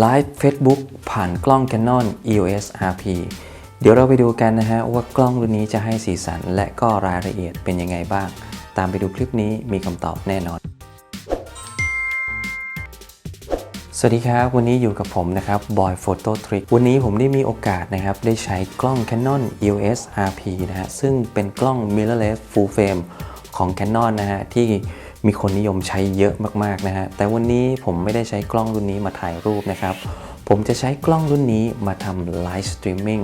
ไลฟ์ Facebook ผ่านกล้อง Canon EOS RP เดี๋ยวเราไปดูกันนะฮะว่ากล้องรุ่นนี้จะให้สีสันและก็รายละเอียดเป็นยังไงบ้าง ตามไปดูคลิปนี้มีคำตอบแน่นอน สวัสดีครับ วันนี้อยู่กับผมนะครับ Boy Photo Trick วันนี้ผมได้มีโอกาสนะครับได้ใช้กล้อง Canon EOS RP นะฮะซึ่งเป็นกล้อง mirrorless full frame ของ Canon นะฮะที่ มีคนนิยมใช้เยอะมากๆนะฮะ แต่วันนี้ผมไม่ได้ใช้กล้องรุ่นนี้มาถ่ายรูปนะครับ ผมจะใช้กล้องรุ่นนี้มาทำไลฟ์สตรีมมิ่ง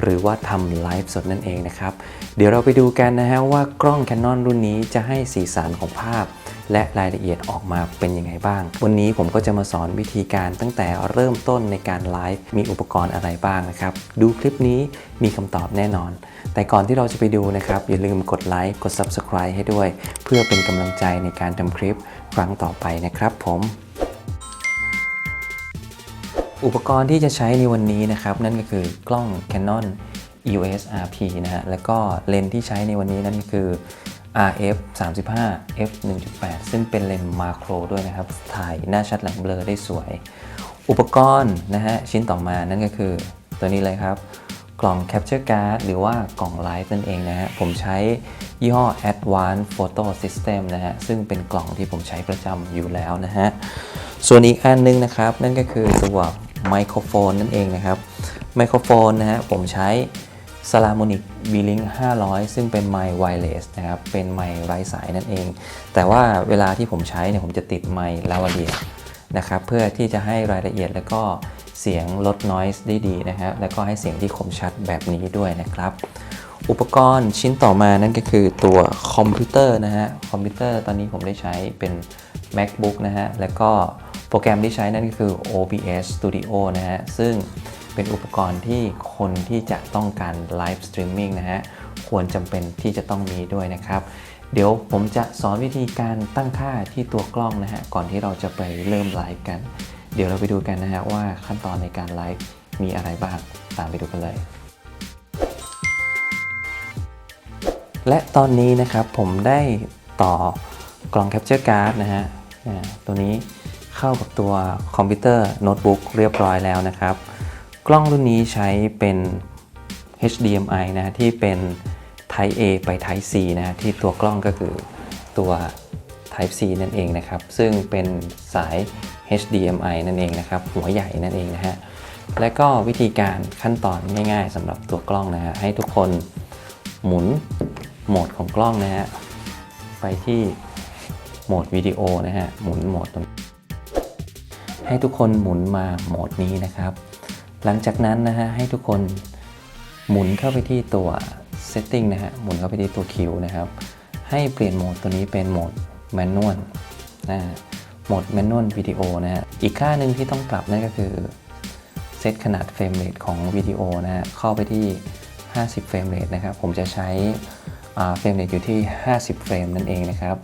หรือว่าทำไลฟ์สดนั่นเองนะครับ เดี๋ยวเราไปดูกันนะฮะว่ากล้อง Canon รุ่นนี้จะให้สีสันของภาพ และรายละเอียดออกมาเป็นยังไงบ้าง วันนี้ผมก็จะมาสอนวิธีการตั้งแต่เริ่มต้นในการไลฟ์มีอุปกรณ์อะไรบ้างนะครับ ดูคลิปนี้มีคำตอบแน่นอน แต่ก่อนที่เราจะไปดูนะครับ อย่าลืมกดไลค์กด Subscribe ให้ด้วย เพื่อเป็นกำลังใจในการทำคลิปครั้งต่อไปนะครับผม อุปกรณ์ที่จะใช้ในวันนี้นะครับ นั่นก็คือกล้อง Canon EOS RP นะฮะแล้วก็เลนส์ที่ใช้ในวันนี้นั่นก็คือ RF 35 f 1.8 ซึ่งเป็นเลนส์มาโครด้วยนะครับ ถ่ายหน้าชัดหลังเบลอได้สวย อุปกรณ์นะฮะชิ้นต่อมานั่นก็คือตัวนี้เลยครับ กล่อง Capture Card หรือว่ากล่องไลฟ์นั่นเองนะฮะ ผมใช้ยี่ห้อ Advanced Photo System นะฮะ ซึ่งเป็นกล่องที่ผมใช้ประจำอยู่แล้วนะฮะ ส่วนอีกอันนึงนะครับ นั่นก็คือตัว ไมโครโฟนนั่นเองนะครับไมโครโฟนนะฮะผมใช้ s a l a m o n i c B-Link 500 ซึ่งเป็นไมค์ไวเลสนะครับ เป็นไมค์ไร้สายนั่นเอง แต่ว่าเวลาที่ผมใช้เนี่ยผมจะติดไมค์ลาวาเดียนะครับ เพื่อที่จะให้รายละเอียดแล้วก็เสียงลด noise ได้ดีนะฮะแล้วก็ให้เสียงที่คมชัดแบบนี้ด้วยนะครับ อุปกรณ์ชิ้นต่อมานั่นก็คือตัวคอมพิวเตอร์นะฮะ คอมพิวเตอร์ตอนนี้ผมได้ใช้เป็น MacBook นะฮะ แล้วก็ โปรแกรมที่ใช้นั่นก็คือ OBS Studio นะฮะ ซึ่งเป็นอุปกรณ์ที่คนที่จะต้องการไลฟ์สตรีมมิ่งนะฮะ ควรจำเป็นที่จะต้องมีด้วยนะครับ เดี๋ยวผมจะสอนวิธีการตั้งค่าที่ตัวกล้องนะฮะ ก่อนที่เราจะไปเริ่มไลฟ์กัน เดี๋ยวเราไปดูกันนะฮะว่าขั้นตอนในการไลฟ์มีอะไรบ้าง ตามไปดูกันเลย และตอนนี้นะครับผมได้ต่อกล่อง Capture Card นะฮะตัวนี้ เข้ากับตัวคอมพิวเตอร์โน้ตบุ๊กเรียบร้อยแล้วนะครับ กล้องรุ่นนี้ใช้เป็น HDMI นะที่เป็น Type A ไป Type C นะที่ตัวกล้องก็คือตัว Type C นั่นเองนะครับ ซึ่งเป็นสาย HDMI นั่นเองนะครับ หัวใหญ่นั่นเองนะฮะและก็วิธีการขั้นตอนง่ายๆสำหรับตัวกล้องนะฮะให้ทุกคนหมุนโหมดของกล้องนะฮะไปที่โหมดวิดีโอนะฮะหมุนโหมดตรง ให้ทุกคนหมุนมาโหมดนี้นะครับ หลังจากนั้นนะฮะให้ทุกคนหมุนเข้าไปที่ตัว setting นะฮะหมุนเข้าไปที่ตัวคิวนะครับ ให้เปลี่ยนโหมดตัวนี้เป็นโหมด manual นะฮะโหมด manual วิดีโอนะฮะอีกค่าหนึ่งที่ต้องปรับนั่นก็คือเซตขนาดเฟรมเรทของวิดีโอนะฮะเข้าไปที่ 50 เฟรมเรทนะครับผมจะใช้เฟรมเรทอยู่ที่ 50 เฟรมนั่นเองนะครับ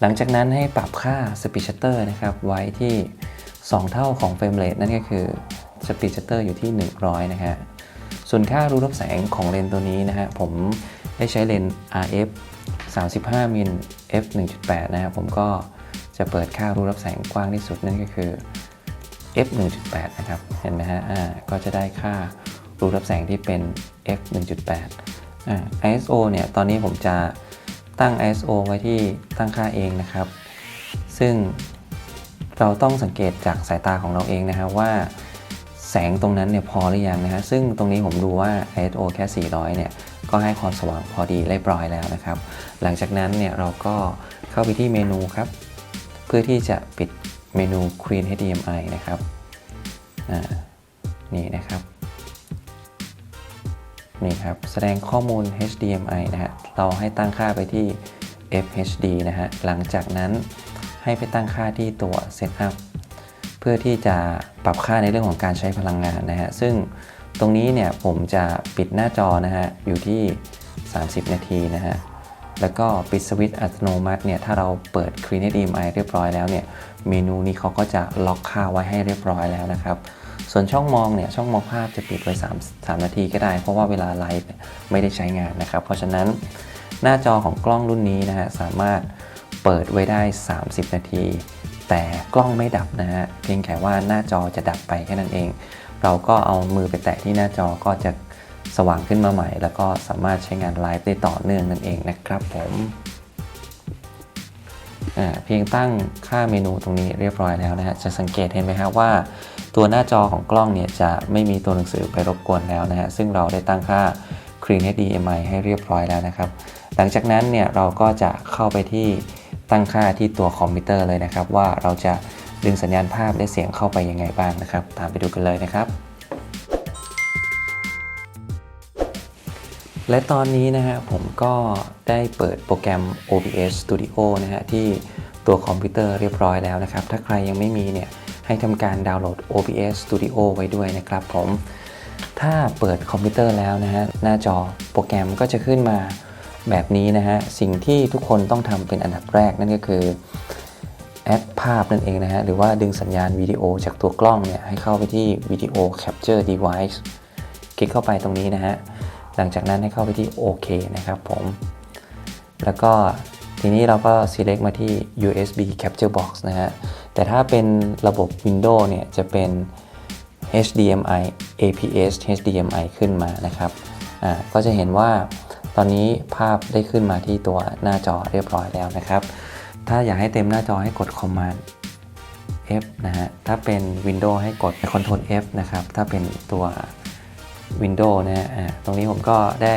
หลังจากนั้นให้ปรับค่า Speed Shutter นะครับไว้ที่ 2 เท่าของเฟรมเรทนั่นก็คือ Speed Shutter อยู่ที่ 100 นะฮะ ส่วนค่ารูรับแสงของเลนตัวนี้นะฮะ ผมได้ใช้เลนส์ RF 35 มิล f 1.8 นะครับ ผมก็จะเปิดค่ารูรับแสงกว้างที่สุดนั่นก็คือ f 1.8 นะครับ เห็นไหมฮะ อ่า ก็จะได้ค่ารูรับแสงที่เป็น f 1.8 อ่า ISO เนี่ย ตอนนี้ผมจะตั้ง ISO ไว้ที่ตั้งค่าเองนะครับ ซึ่ง เราต้องสังเกตจากสายตาของเราเองนะครับว่าแสงตรงนั้นเนี่ยพอหรือยังนะฮะซึ่งตรงนี้ผมดูว่า ISO แค่ 400 เนี่ยก็ให้ความสว่างพอดีเรียบร้อยแล้วนะครับ หลังจากนั้นเนี่ยเราก็เข้าไปที่เมนูครับ เพื่อที่จะปิดเมนู Clean HDMI นะครับนี่นะครับนี่ครับ แสดงข้อมูล HDMI นะฮะเราให้ตั้งค่าไปที่ FHD นะฮะหลังจากนั้น ให้ไปตั้งค่าที่ตัว Setup เพื่อที่จะปรับค่าในเรื่องของการใช้พลังงานนะฮะ ซึ่งตรงนี้เนี่ยผมจะปิดหน้าจอนะฮะ อยู่ที่ 30 นาทีนะฮะ แล้วก็ปิดสวิตช์อัตโนมัติเนี่ย ถ้าเราเปิด Clean HDMI เรียบร้อยแล้วเนี่ย เมนูนี้เขาก็จะล็อกค่าไว้ให้เรียบร้อยแล้วนะครับส่วนช่องมองเนี่ยช่องมองภาพจะปิดไว้ 3 3 นาทีก็ได้ เพราะว่าเวลาไลฟ์ไม่ได้ใช้งานนะครับ เพราะฉะนั้นหน้าจอของกล้องรุ่นนี้นะฮะสามารถ เปิดไว้ได้ 30 นาที แต่กล้องไม่ดับนะฮะเพียงแค่ว่าหน้าจอจะดับไปแค่นั้นเอง เราก็เอามือไปแตะที่หน้าจอก็จะสว่างขึ้นมาใหม่ แล้วก็สามารถใช้งานไลฟ์ได้ต่อเนื่องนั่นเองนะครับผมเพียงตั้งค่าเมนูตรงนี้เรียบร้อยแล้วนะฮะจะสังเกตเห็นไหมครับว่า ตัวหน้าจอของกล้องเนี่ยจะไม่มีตัวหนังสือไปรบกวนแล้วนะฮะซึ่งเราได้ตั้งค่า Clean HDMI ให้เรียบร้อยแล้วนะครับ หลังจากนั้นเนี่ยเราก็จะเข้าไปที่ ตั้งค่าที่ตัวคอมพิวเตอร์เลยนะครับ ว่าเราจะดึงสัญญาณภาพและเสียงเข้าไปยังไงบ้างนะครับ ตามไปดูกันเลยนะครับ และตอนนี้นะฮะผมก็ได้เปิดโปรแกรม OBS Studio นะฮะที่ตัวคอมพิวเตอร์เรียบร้อยแล้วนะครับ ถ้าใครยังไม่มีเนี่ยให้ทำการดาวน์โหลด OBS Studio ไว้ด้วยนะครับผม ถ้าเปิดคอมพิวเตอร์แล้วนะฮะหน้าจอโปรแกรมก็จะขึ้นมา แบบนี้นะฮะสิ่งที่ทุกคนต้องทำเป็นอันดับแรกนั่นก็คือแอดภาพนั่นเองนะฮะหรือว่าดึงสัญญาณวิดีโอจากตัวกล้องเนี่ยให้เข้าไปที่วิดีโอ Capture Device คลิกเข้าไปตรงนี้นะฮะหลังจากนั้นให้เข้าไปที่โอเคนะครับผมแล้วก็ทีนี้เราก็ select มาที่ USB Capture Box นะฮะ แต่ถ้าเป็นระบบ Windows เนี่ย จะเป็น HDMI APS HDMI ขึ้นมานะครับ อ่า ก็จะเห็นว่า ตอนนี้ภาพได้ขึ้นมาที่ตัวหน้าจอเรียบร้อยแล้วนะครับ ถ้าอยากให้เต็มหน้าจอให้กด Command F นะฮะ ถ้าเป็น Windows ให้กด Ctrl F นะครับ ถ้าเป็นตัว Windows นะฮะตรงนี้ผมก็ได้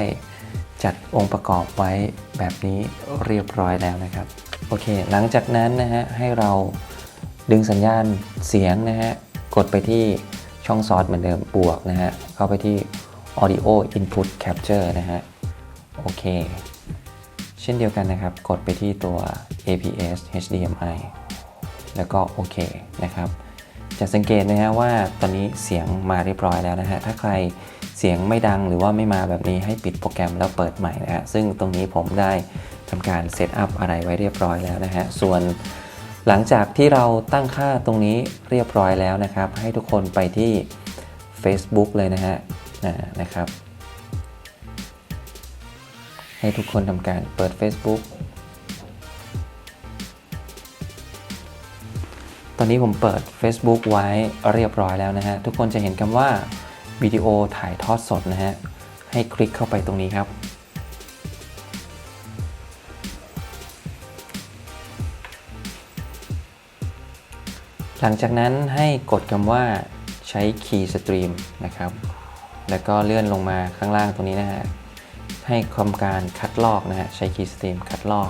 จัดองค์ประกอบไว้แบบนี้เรียบร้อยแล้วนะครับ โอเค หลังจากนั้นนะฮะให้เราดึงสัญญาณเสียงนะฮะ กดไปที่ช่องซอสเหมือนเดิมบวกนะฮะ เข้าไปที่ Audio Input Capture นะฮะ โอเค เช่นเดียวกันนะครับ กดไปที่ตัว APS HDMI แล้วก็โอเคนะครับ จะสังเกตนะฮะว่าตอนนี้เสียงมาเรียบร้อยแล้วนะฮะ ถ้าใครเสียงไม่ดังหรือว่าไม่มาแบบนี้ให้ปิดโปรแกรมแล้วเปิดใหม่นะฮะ ซึ่งตรงนี้ผมได้ทำการเซตอัพอะไรไว้เรียบร้อยแล้วนะฮะ ส่วนหลังจากที่เราตั้งค่าตรงนี้เรียบร้อยแล้วนะครับ ให้ทุกคนไปที่ Facebook เลยนะฮะนะครับ ให้ทุกคนทำการเปิด Facebook ตอนนี้ผมเปิด Facebook ไว้เรียบร้อยแล้วนะฮะ ทุกคนจะเห็นคำว่าวิดีโอถ่ายทอดสดนะฮะ ให้คลิกเข้าไปตรงนี้ครับ หลังจากนั้นให้กดคำว่าใช้ Key Stream นะครับ แล้วก็เลื่อนลงมาข้างล่างตรงนี้นะฮะ ให้ทำการคัดลอกนะฮะใช้ Key Stream คัดลอก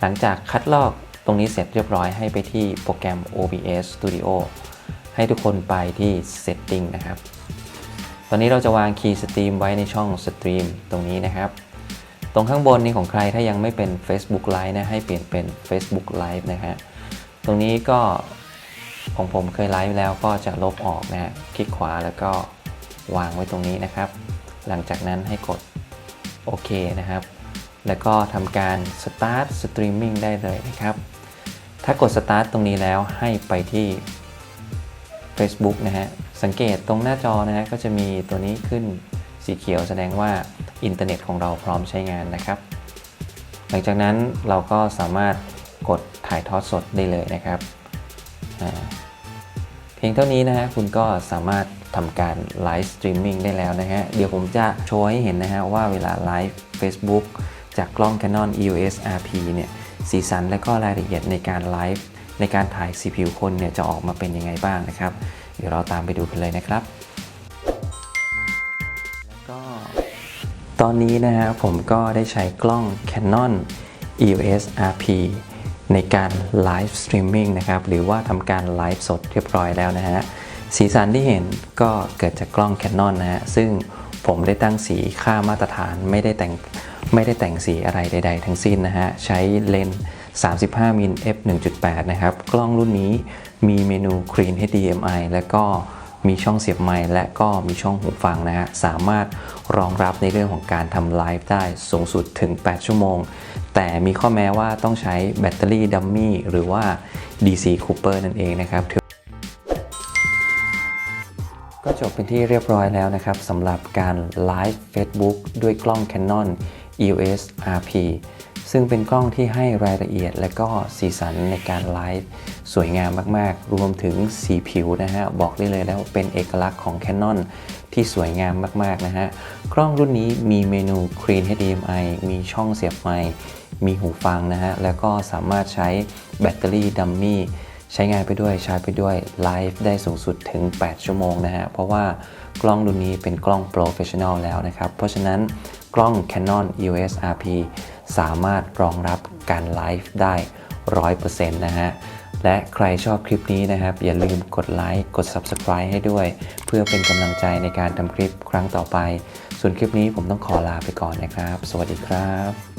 หลังจากคัดลอกตรงนี้เสร็จเรียบร้อยให้ไปที่โปรแกรม OBS Studio ให้ทุกคนไปที่ Setting นะครับ ตอนนี้เราจะวาง Key Stream ไว้ในช่อง Stream ตรงนี้นะครับ ตรงข้างบนนี้ของใครถ้ายังไม่เป็น Facebook Live นะให้เปลี่ยนเป็น Facebook Live นะฮะ ตรงนี้ก็ของผมเคยไลฟ์แล้วก็จะลบออกนะฮะ คลิกขวาแล้วก็วางไว้ตรงนี้นะครับ หลังจากนั้นให้กด โอเคนะครับ แล้วก็ทำการ start streaming ได้เลยนะครับ ถ้ากด start ตรงนี้แล้วให้ไปที่ Facebook นะฮะ สังเกตตรงหน้าจอนะฮะก็จะมีตัวนี้ขึ้นสีเขียวแสดงว่าอินเทอร์เน็ตของเราพร้อมใช้งานนะครับ หลังจากนั้นเราก็สามารถกดถ่ายทอดสดได้เลยนะครับ เพียงเท่านี้นะฮะคุณก็สามารถ ทำการไลฟ์สตรีมมิ่งได้แล้วนะฮะ เดี๋ยวผมจะโชว์ให้เห็นนะฮะว่าเวลาไลฟ์ Facebook จากกล้อง Canon EOS RP เนี่ย สีสันและก็รายละเอียดในการไลฟ์ในการถ่ายสีผิวคนเนี่ยจะออกมาเป็นยังไงบ้างนะครับ เดี๋ยวเราตามไปดูกันเลยนะครับ แล้วก็ตอนนี้นะฮะผมก็ได้ใช้กล้อง Canon EOS RP ในการไลฟ์สตรีมมิ่งนะครับ หรือว่าทำการไลฟ์สดเรียบร้อยแล้วนะฮะ สีสันที่เห็นก็เกิดจากกล้อง Canon นะฮะซึ่งผมได้ตั้งสีค่ามาตรฐานไม่ได้แต่งไม่ได้แต่งสีอะไรใด ๆ ทั้งสิ้นนะฮะ ใช้เลนส์ 35มิล f 1.8 นะครับ กล้องรุ่นนี้มีเมนู Clean HDMI และก็มีช่องเสียบไมค์และก็มีช่องหูฟังนะฮะ สามารถรองรับในเรื่องของการทำไลฟ์ได้สูงสุดถึง 8 ชั่วโมง แต่มีข้อแม้ว่าต้องใช้แบตเตอรี่ดัมมี่หรือว่า DC Cooper นั่นเองนะครับ ก็จบเป็นที่เรียบร้อยแล้วนะครับสำหรับการไลฟ์ Facebook ด้วยกล้อง Canon EOS RP ซึ่งเป็นกล้องที่ให้รายละเอียด และก็สีสันในการไลฟ์สวยงามมาก ๆ รวมถึงสีผิวนะฮะ บอกได้เลยแล้วเป็นเอกลักษณ์ของ Canon ที่สวยงามมาก ๆ นะฮะ กล้องรุ่นนี้มีเมนู Clean HDMI มีช่องเสียบไมค์มีหูฟังนะฮะ แล้วก็สามารถใช้แบตเตอรี่ดัมมี่ ใช้งานไปด้วยชาร์จไปด้วยไลฟ์ได้สูงสุดถึง 8 ชั่วโมงนะฮะ เพราะว่ากล้องรุ่นนี้เป็นกล้องโปรเฟชชั่นอลแล้วนะครับ เพราะฉะนั้นกล้อง Canon EOS RP สามารถรองรับการไลฟ์ได้ 100%นะฮะ และใครชอบคลิปนี้นะครับ อย่าลืมกดไลค์กด Subscribe ให้ด้วย เพื่อเป็นกำลังใจในการทำคลิปครั้งต่อไป ส่วนคลิปนี้ผมต้องขอลาไปก่อนนะครับ สวัสดีครับ